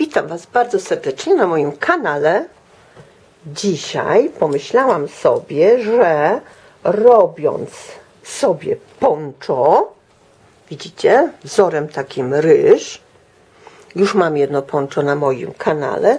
Witam Was bardzo serdecznie na moim kanale. Dzisiaj pomyślałam sobie, że robiąc sobie poncho, widzicie, wzorem takim ryż, już mam jedno poncho na moim kanale.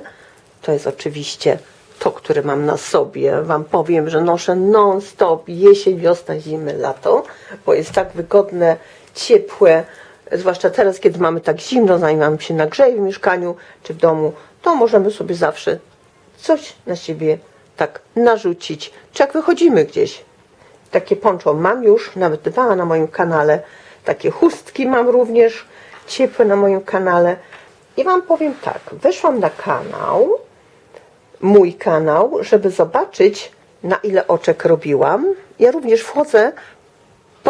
To jest oczywiście to, które mam na sobie. Wam powiem, że noszę non-stop jesień, wiosna, zimy, lato, bo jest tak wygodne, ciepłe. Zwłaszcza teraz, kiedy mamy tak zimno, zanim nam się nagrzeje w mieszkaniu czy w domu, to możemy sobie zawsze coś na siebie tak narzucić. Czy jak wychodzimy gdzieś. Takie poncho mam już, nawet dwa na moim kanale. Takie chustki mam również ciepłe na moim kanale. I Wam powiem tak, weszłam na kanał, mój kanał, żeby zobaczyć na ile oczek robiłam. Ja również wchodzę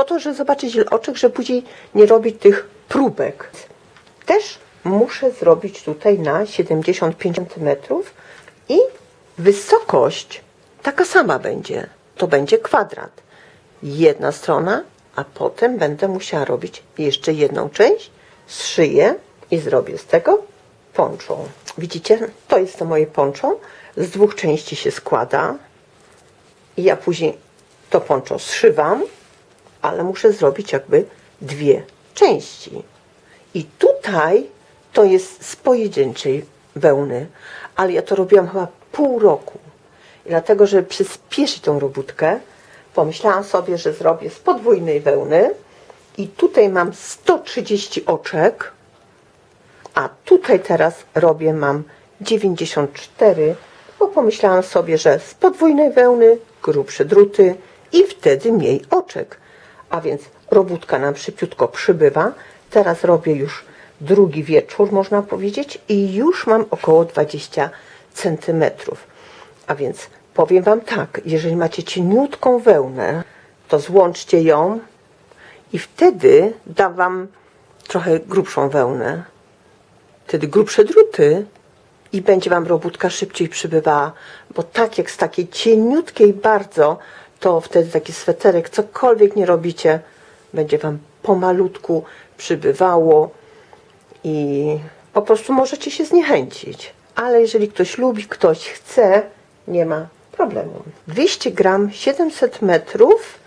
po to, żeby zobaczyć oczek, żeby później nie robić tych próbek. Też muszę zrobić tutaj na 75 cm i wysokość taka sama będzie. To będzie kwadrat. Jedna strona, a potem będę musiała robić jeszcze jedną część, zszyję i zrobię z tego poncho. Widzicie, to jest to moje poncho. Z dwóch części się składa. I ja później to poncho zszywam, ale muszę zrobić jakby dwie części. I tutaj to jest z pojedynczej wełny, ale ja to robiłam chyba pół roku. I dlatego, żeby przyspieszyć tą robótkę, pomyślałam sobie, że zrobię z podwójnej wełny i tutaj mam 130 oczek, a tutaj teraz robię mam 94, bo pomyślałam sobie, że z podwójnej wełny grubsze druty i wtedy mniej oczek. A więc robótka nam szybciutko przybywa. Teraz robię już drugi wieczór, można powiedzieć, i już mam około 20 centymetrów. A więc powiem Wam tak, jeżeli macie cieniutką wełnę, to złączcie ją i wtedy da Wam trochę grubszą wełnę. Wtedy grubsze druty i będzie Wam robótka szybciej przybywała, bo tak jak z takiej cieniutkiej bardzo, to wtedy taki sweterek, cokolwiek nie robicie, będzie Wam pomalutku przybywało i po prostu możecie się zniechęcić. Ale jeżeli ktoś lubi, ktoś chce, nie ma problemu. 200 gram, 700 metrów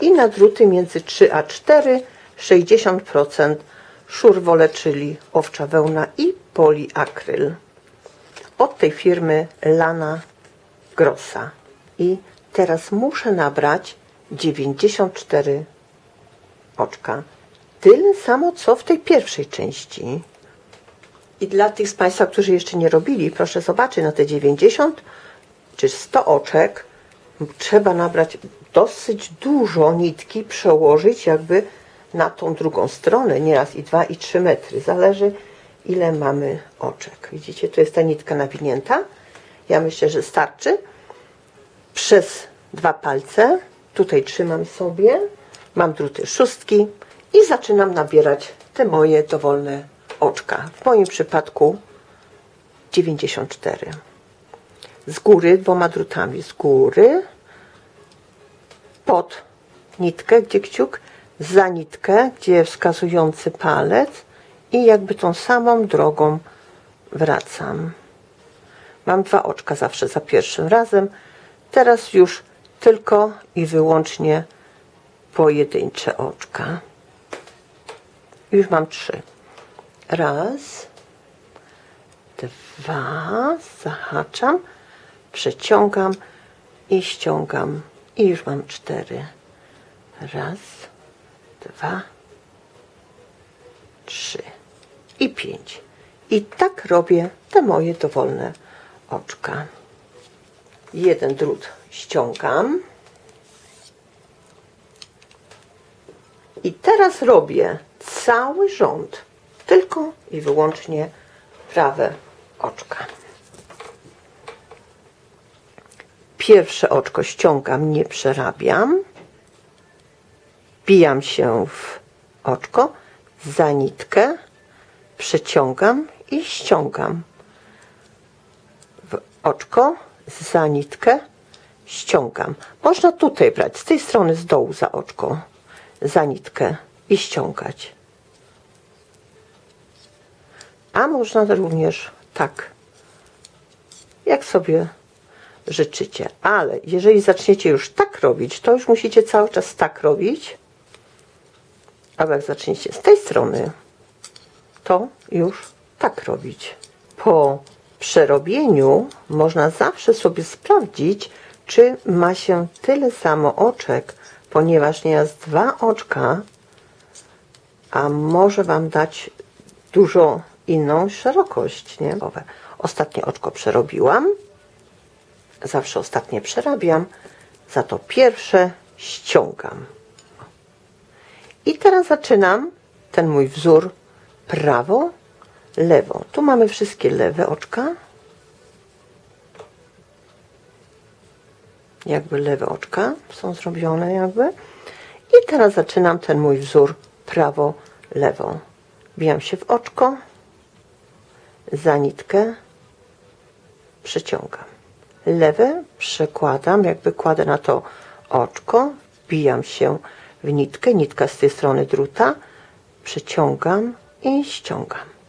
i na druty między 3 a 4, 60% szurwole, czyli owcza wełna i poliakryl. Od tej firmy Lana Grossa. I teraz muszę nabrać 94 oczka. Tyle samo, co w tej pierwszej części. I dla tych z Państwa, którzy jeszcze nie robili, proszę zobaczyć, na te 90 czy 100 oczek trzeba nabrać dosyć dużo nitki, przełożyć jakby na tą drugą stronę, nieraz i 2 i 3 metry. Zależy ile mamy oczek. Widzicie, tu jest ta nitka nawinięta. Ja myślę, że starczy. Przez dwa palce, tutaj trzymam sobie, mam druty szóstki i zaczynam nabierać te moje dowolne oczka. W moim przypadku 94. Z góry dwoma drutami, z góry pod nitkę, gdzie kciuk, za nitkę, gdzie wskazujący palec i jakby tą samą drogą wracam. Mam dwa oczka zawsze za pierwszym razem. Teraz już tylko i wyłącznie pojedyncze oczka. Już mam trzy. Raz, dwa, zahaczam, przeciągam i ściągam. I już mam cztery. Raz, dwa, trzy i pięć. I tak robię te moje dowolne oczka. Jeden drut ściągam. I teraz robię cały rząd, tylko i wyłącznie prawe oczka. Pierwsze oczko ściągam, nie przerabiam. Bijam się w oczko, za nitkę, przeciągam i ściągam. W oczko, za nitkę, ściągam. Można tutaj brać, z tej strony z dołu za oczko, za nitkę i ściągać. A można również tak, jak sobie życzycie. Ale jeżeli zaczniecie już tak robić, to już musicie cały czas tak robić. A jak zaczniecie z tej strony, to już tak robić. Po przerobieniu można zawsze sobie sprawdzić, czy ma się tyle samo oczek, ponieważ nieraz dwa oczka, a może Wam dać dużo inną szerokość, nie? Ostatnie oczko przerobiłam. Zawsze ostatnie przerabiam, za to pierwsze ściągam. I teraz zaczynam ten mój wzór prawo, lewo. Tu mamy wszystkie lewe oczka. Jakby lewe oczka są zrobione jakby. I teraz zaczynam ten mój wzór prawo, lewo. Bijam się w oczko, za nitkę, przeciągam. Lewe przekładam, jakby kładę na to oczko, wbijam się w nitkę, nitka z tej strony druta, przeciągam i ściągam.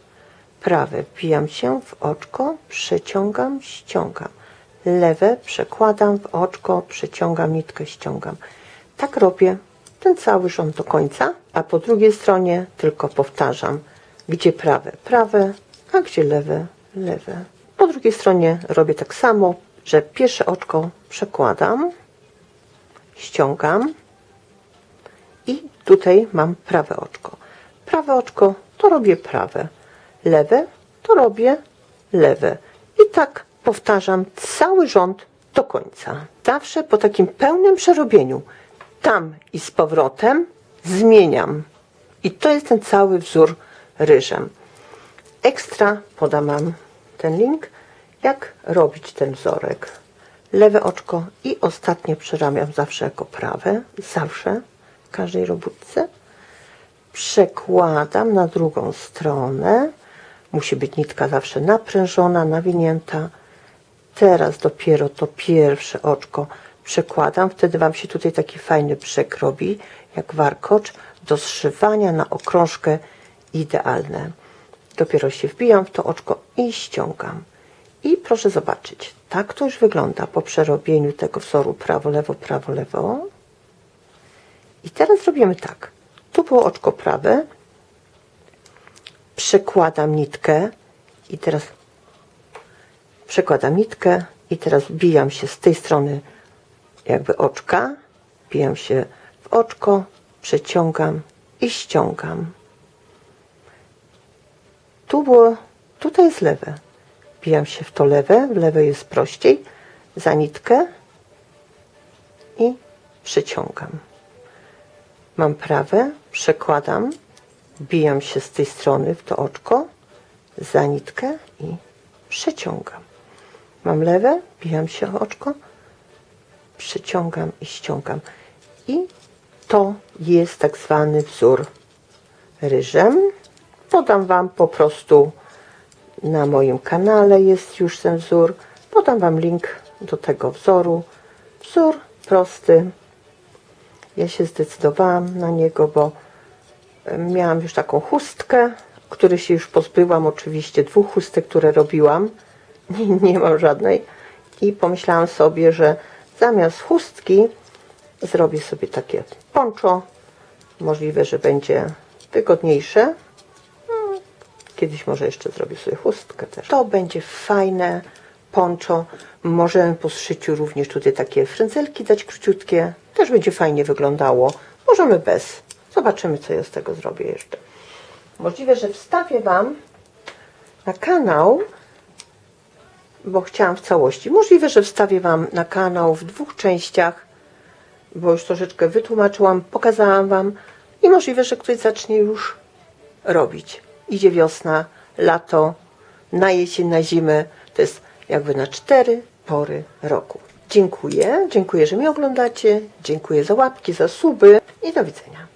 Prawe wbijam się w oczko, przeciągam, ściągam. Lewe przekładam w oczko, przeciągam nitkę, ściągam. Tak robię ten cały rząd do końca, a po drugiej stronie tylko powtarzam, gdzie prawe, prawe, a gdzie lewe, lewe. Po drugiej stronie robię tak samo, że pierwsze oczko przekładam, ściągam i tutaj mam prawe oczko. Prawe oczko to robię prawe, lewe to robię lewe. I tak powtarzam cały rząd do końca. Zawsze po takim pełnym przerobieniu tam i z powrotem zmieniam. I to jest ten cały wzór ryżem. Ekstra podam Wam ten link, jak robić ten wzorek. Lewe oczko i ostatnie przerabiam zawsze jako prawe, zawsze w każdej robótce. Przekładam na drugą stronę. Musi być nitka zawsze naprężona, nawinięta. Teraz dopiero to pierwsze oczko przekładam. Wtedy Wam się tutaj taki fajny brzeg robi, jak warkocz, do zszywania na okrążkę idealne. Dopiero się wbijam w to oczko i ściągam. I proszę zobaczyć, tak to już wygląda po przerobieniu tego wzoru prawo, lewo, prawo, lewo. I teraz robimy tak. Tu było oczko prawe. Przekładam nitkę i teraz przekładam nitkę i teraz wbijam się z tej strony jakby oczka, wbijam się w oczko, przeciągam i ściągam. Tu było, tutaj jest lewe. Wbijam się w to lewe, w lewe jest prościej, za nitkę i przeciągam. Mam prawe, przekładam, wbijam się z tej strony w to oczko, za nitkę i przeciągam. Mam lewe, wbijam się w oczko, przeciągam i ściągam. I to jest tak zwany wzór ryżem. Podam Wam po prostu na moim kanale jest już ten wzór. Podam Wam link do tego wzoru. Wzór prosty. Ja się zdecydowałam na niego, bo miałam już taką chustkę, której się już pozbyłam. Oczywiście dwóch chustek, które robiłam. Nie, nie mam żadnej. I pomyślałam sobie, że zamiast chustki zrobię sobie takie poncho. Możliwe, że będzie wygodniejsze. No, Kiedyś może jeszcze zrobię sobie chustkę też. To będzie fajne poncho. Możemy po zszyciu również tutaj takie frędzelki dać króciutkie. Też będzie fajnie wyglądało. Możemy bez. Zobaczymy, co ja z tego zrobię jeszcze. Możliwe, że wstawię Wam na kanał, bo chciałam w całości. Możliwe, że wstawię Wam na kanał w dwóch częściach, bo już troszeczkę wytłumaczyłam, pokazałam Wam i możliwe, że ktoś zacznie już robić. Idzie wiosna, lato, na jesień, na zimę. To jest jakby na cztery pory roku. Dziękuję, dziękuję, że mnie oglądacie. Dziękuję za łapki, za suby i do widzenia.